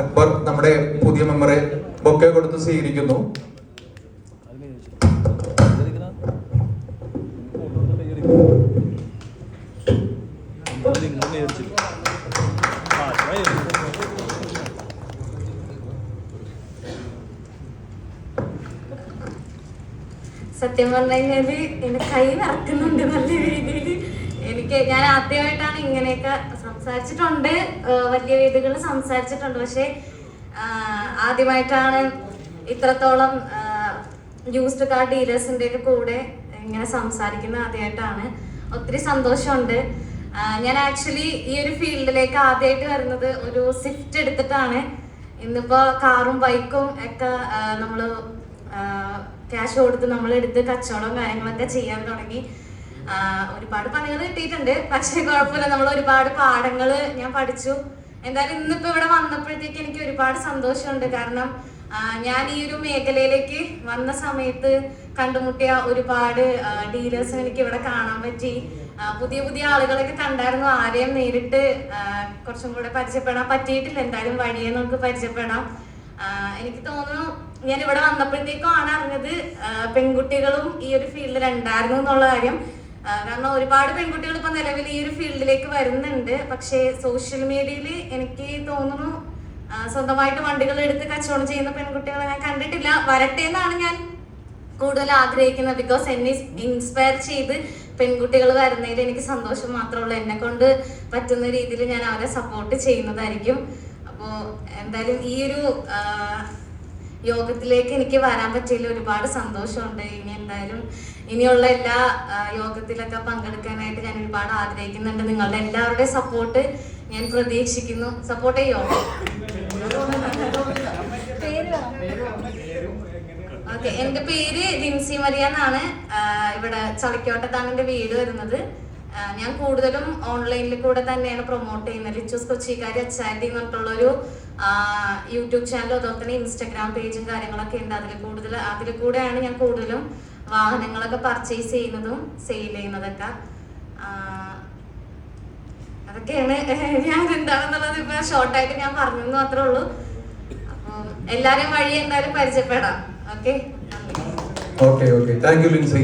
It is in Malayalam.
അക്ബർ നമ്മുടെ പുതിയ മെമ്പറെ ബൊക്കെ കൊടുത്ത് സ്വീകരിക്കുന്നു. സത്യം പറഞ്ഞു കഴിഞ്ഞാൽ എന്റെ കൈ വിറക്കുന്നുണ്ട് നല്ല രീതിയിൽ എനിക്ക് ഞാൻ ആദ്യമായിട്ടാണ് ഇങ്ങനെയൊക്കെ സംസാരിച്ചിട്ടുണ്ട് വലിയ വേദികളിൽ സംസാരിച്ചിട്ടുണ്ട്. പക്ഷെ ആദ്യമായിട്ടാണ് ഇത്രത്തോളം യൂസ്ഡ് കാർ ഡീലേഴ്സിന്റെ ഒക്കെ കൂടെ ഇങ്ങനെ സംസാരിക്കുന്നത് ആദ്യമായിട്ടാണ്. ഒത്തിരി സന്തോഷമുണ്ട്. ഞാൻ ആക്ച്വലി ഈ ഒരു ഫീൽഡിലേക്ക് ആദ്യമായിട്ട് വരുന്നത് ഒരു സ്വിഫ്റ്റ് എടുത്തിട്ടാണ്. ഇന്നിപ്പോ കാറും ബൈക്കും ഒക്കെ നമ്മൾ ക്യാഷ് കൊടുത്ത് നമ്മൾ എടുത്ത് കച്ചവടവും കാര്യങ്ങളൊക്കെ ചെയ്യാൻ തുടങ്ങി. ഒരുപാട് പണികൾ കിട്ടിയിട്ടുണ്ട്. പക്ഷേ കുഴപ്പമില്ല. നമ്മൾ ഒരുപാട് പാഠങ്ങൾ ഞാൻ പഠിച്ചു. എന്തായാലും ഇന്നിപ്പോ ഇവിടെ വന്നപ്പോഴത്തേക്ക് എനിക്ക് ഒരുപാട് സന്തോഷമുണ്ട്. കാരണം ഞാൻ ഈ ഒരു മേഖലയിലേക്ക് വന്ന സമയത്ത് കണ്ടുമുട്ടിയ ഒരുപാട് ഡീലേഴ്സ് എനിക്ക് ഇവിടെ കാണാൻ പറ്റി. പുതിയ പുതിയ ആളുകളൊക്കെ കണ്ടായിരുന്നു. ആരെയും നേരിട്ട് കുറച്ചും കൂടെ പരിചയപ്പെടാൻ പറ്റിയിട്ടില്ല. എന്തായാലും വഴിയെ നമുക്ക് പരിചയപ്പെടാം. എനിക്ക് തോന്നുന്നു ഞാൻ ഇവിടെ വന്നപ്പോഴത്തേക്കും ആണ് അറിഞ്ഞത് പെൺകുട്ടികളും ഈ ഒരു ഫീൽഡിൽ ഉണ്ടായിരുന്നു എന്നുള്ള കാര്യം. കാരണം ഒരുപാട് പെൺകുട്ടികൾ ഇപ്പൊ നിലവിൽ ഈ ഒരു ഫീൽഡിലേക്ക് വരുന്നുണ്ട്. പക്ഷേ സോഷ്യൽ മീഡിയയിൽ എനിക്ക് തോന്നുന്നു സ്വന്തമായിട്ട് വണ്ടികൾ എടുത്ത് കച്ചവടം ചെയ്യുന്ന പെൺകുട്ടികളെ ഞാൻ കണ്ടിട്ടില്ല. വരട്ടെ എന്നാണ് ഞാൻ കൂടുതൽ ആഗ്രഹിക്കുന്നത്. ബിക്കോസ് എന്നെ ഇൻസ്പയർ ചെയ്ത് പെൺകുട്ടികൾ വരുന്നതിൽ എനിക്ക് സന്തോഷം മാത്രമേ ഉള്ളൂ എന്നെ കൊണ്ട് പറ്റുന്ന രീതിയിൽ ഞാൻ അവരെ സപ്പോർട്ട് ചെയ്യുന്നതായിരിക്കും. അപ്പോ എന്തായാലും ഈ ഒരു യോഗത്തിലേക്ക് എനിക്ക് വരാൻ പറ്റിയതിൽ ഒരുപാട് സന്തോഷമുണ്ട്. ഇനി എന്തായാലും ഇനിയുള്ള എല്ലാ യോഗത്തിലൊക്കെ പങ്കെടുക്കാനായിട്ട് ഞാൻ ഒരുപാട് ആഗ്രഹിക്കുന്നുണ്ട്. നിങ്ങളുടെ എല്ലാവരുടെയും സപ്പോർട്ട് ഞാൻ പ്രതീക്ഷിക്കുന്നു. സപ്പോർട്ട് ചെയ്യോ? ഓക്കെ എന്റെ പേര് ജിൻസി മരിയ എന്നാണ്. ഇവിടെ ചളിക്കോട്ടത്താണ് എന്റെ വീട് വരുന്നത്. ഞാൻ കൂടുതലും ഓൺലൈനിൽ കൂടെ തന്നെയാണ് പ്രൊമോട്ട് ചെയ്യുന്നത്. റിച്ചൂസ് കൊച്ചിക്കാരി അച്ചാരി എന്ന് ആഹ് യൂട്യൂബ് ചാനലും അതുപോലെ തന്നെ ഇൻസ്റ്റാഗ്രാം പേജും കാര്യങ്ങളൊക്കെ ഉണ്ട്. അതിൽ കൂടുതൽ അതിൽ കൂടെയാണ് ഞാൻ കൂടുതലും വാഹനങ്ങളൊക്കെ പർച്ചേസ് ചെയ്യുന്നതും സെയിൽ ചെയ്യുന്നതൊക്കെ. അതൊക്കെയാണ്. ഞാൻ എന്താണെന്നുള്ളത് ഇപ്പൊ ഷോർട്ടായിട്ട് ഞാൻ പറഞ്ഞു എന്ന് മാത്രമേ ഉള്ളൂ. അപ്പം എല്ലാരെയും വഴി എന്തായാലും പരിചയപ്പെടാം. Okay okay okay thank you Lincy